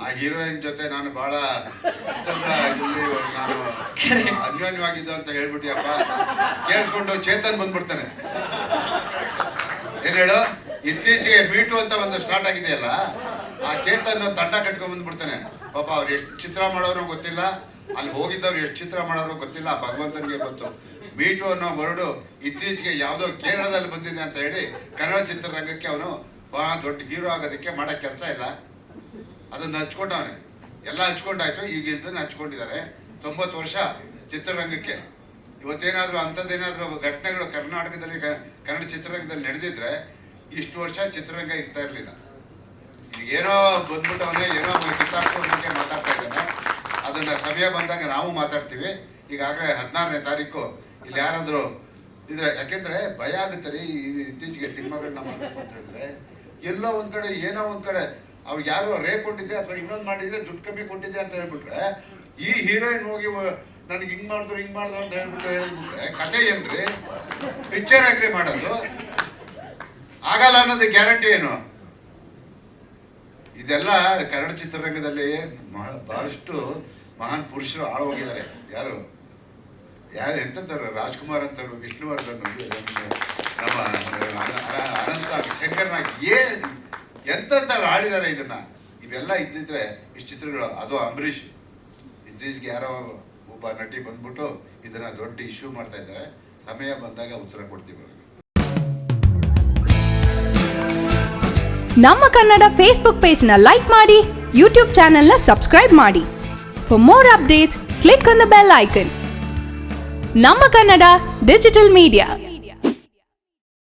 ಆ ಹೀರೋಯಿನ್ ಜೊತೆ ನಾನು ಬಹಳ ನಾನು ಅನ್ಯೋನ್ಯವಾಗಿದ್ದು ಅಂತ ಹೇಳ್ಬಿಟ್ಟಿಯಪ್ಪ. ಕೇಳಿಸ್ಕೊಂಡು ಚೇತನ್ ಬಂದ್ಬಿಡ್ತಾನೆ. ಏನ್ ಹೇಳು? ಇತ್ತೀಚೆಗೆ ಮೀಟು ಅಂತ ಒಂದು ಸ್ಟಾರ್ಟ್ ಆಗಿದೆಯಲ್ಲ ಆ ಚೇತನ್ ತಂಡ ಕಟ್ಕೊಂಡ್ ಬಂದ್ಬಿಡ್ತಾನೆ. ಪಾಪ ಅವ್ರು ಎಷ್ಟು ಚಿತ್ರ ಮಾಡೋರು ಗೊತ್ತಿಲ್ಲ. ಅಲ್ಲಿ ಹೋಗಿದ್ದವ್ರು ಎಷ್ಟು ಚಿತ್ರ ಮಾಡೋರು ಗೊತ್ತಿಲ್ಲ. ಆ ಭಗವಂತನಿಗೆ ಗೊತ್ತು. ಮೀಟು ಅನ್ನೋ ವರ್ಡು ಇತ್ತೀಚೆಗೆ ಯಾವುದೋ ಕೇರಳದಲ್ಲಿ ಬಂದಿದೆ ಅಂತ ಹೇಳಿ ಕನ್ನಡ ಚಿತ್ರರಂಗಕ್ಕೆ ಅವನು ಬಹಳ ದೊಡ್ಡ ಹೀರೋ ಆಗೋದಕ್ಕೆ ಮಾಡೋ ಕೆಲಸ ಇಲ್ಲ. ಅದನ್ನ ಹಚ್ಕೊಂಡವನೆ. ಎಲ್ಲ ಹಚ್ಕೊಂಡಾಯ್ತು ಈಗ ಹಚ್ಕೊಂಡಿದ್ದಾರೆ. ತೊಂಬತ್ತು ವರ್ಷ ಚಿತ್ರರಂಗಕ್ಕೆ. ಇವತ್ತೇನಾದ್ರೂ ಅಂಥದ್ದೇನಾದ್ರೂ ಘಟನೆಗಳು ಕರ್ನಾಟಕದಲ್ಲಿ ಕನ್ನಡ ಚಿತ್ರರಂಗದಲ್ಲಿ ನಡೆದಿದ್ರೆ ಇಷ್ಟು ವರ್ಷ ಚಿತ್ರರಂಗ ಇರ್ತಾ ಇರಲಿಲ್ಲ. ಏನೋ ಏನೋ ಬಂದ್ಬಿಟ್ಟವನೇ ಏನೋ ಕಿತ್ತಾಡ್ಕೊಂಡ್ಬಿಟ್ಟೆ ಮಾತಾಡ್ತಾ ಇದ್ದಾನೆ. ಅದನ್ನ ಸಮಯ ಬಂದಾಗ ನಾವು ಮಾತಾಡ್ತೀವಿ. ಈಗಾಗಲೇ ಹದಿನಾರನೇ ತಾರೀಕು. ಇಲ್ಲಿ ಯಾರಾದರೂ ಇದ್ರೆ, ಯಾಕೆಂದ್ರೆ ಭಯ ಆಗುತ್ತೆ ರೀ ಇತ್ತೀಚೆಗೆ ಸಿನಿಮಾಗಳನ್ನ ಮಾಡಬೇಕು ಅಂತ ಹೇಳಿದ್ರೆ. ಎಲ್ಲೋ ಒಂದು ಕಡೆ, ಏನೋ ಒಂದು ಕಡೆ ಅವ್ರಿಗೆ ಯಾರೋ ರೇ ಕೊಟ್ಟಿದ್ದೆ ಅಥವಾ ಇನ್ನೊಂದು ಮಾಡಿದ್ದೆ, ದುಡ್ಡು ಕಮ್ಮಿ ಕೊಟ್ಟಿದ್ದೆ ಅಂತ ಹೇಳ್ಬಿಟ್ರೆ, ಈ ಹೀರೋಯಿನ್ ಹೋಗಿ ನನಗೆ ಹಿಂಗ್ ಮಾಡಿದ್ರು ಹಿಂಗ್ ಮಾಡಿದ್ರು ಅಂತ ಹೇಳ್ಬಿಟ್ರೆ ಹೇಳ್ಬಿಟ್ರೆ, ಕತೆ ಏನ್ರಿ? ಪಿಕ್ಚರ್ ಆಗ್ರಿ ಮಾಡೋದು? ಆಗಲ್ಲ ಅನ್ನೋದು ಗ್ಯಾರಂಟಿ ಏನು? ಇದೆಲ್ಲ ಕನ್ನಡ ಚಿತ್ರರಂಗದಲ್ಲಿ ಬಹಳ ಬಹಳಷ್ಟು ಮಹಾನ್ ಪುರುಷರು ಆಳ ಹೋಗಿದ್ದಾರೆ ಯಾರು? ಯಾರು ಎಂತಂತಾರೆ ರಾಜ್ಕುಮಾರ್ ಅಂತವ್ರು ವಿಷ್ಣುವರ್ಧನ್ ನಮ್ಮ ಅನ- ಅನ- ಅನಂತ, ಶಂಕರ್ನಾಗ್ ಏನ್ ಎಂತಂತವ್ರು ಆಡಿದ್ದಾರೆ ಇದನ್ನ? ಇವೆಲ್ಲ ಇದ್ದಿದ್ರೆ ಇಷ್ಟು ಚಿತ್ರಗಳು, ಅದು ಅಂಬರೀಷ್. ಇತ್ತೀಚೆಗೆ ಯಾರೋ ಒಬ್ಬ ನಟಿ ಬಂದ್ಬಿಟ್ಟು ಇದನ್ನ ದೊಡ್ಡ ಇಶ್ಯೂ ಮಾಡ್ತಾ ಇದ್ದಾರೆ. ಸಮಯ ಬಂದಾಗ ಉತ್ತರ ಕೊಡ್ತೀವಿ. ನಮ್ಮ ಕನ್ನಡ ಫೇಸ್ಬುಕ್ ಪೇಜ್ನ ಲೈಕ್ ಮಾಡಿ ಯೂಟ್ಯೂಬ್ ಚಾನೆಲ್ನ ಸಬ್ಸ್ಕ್ರೈಬ್ ಮಾಡಿ. For more updates click on the bell icon ನಮ್ಮ ಕನ್ನಡ ಡಿಜಿಟಲ್ ಮೀಡಿಯಾ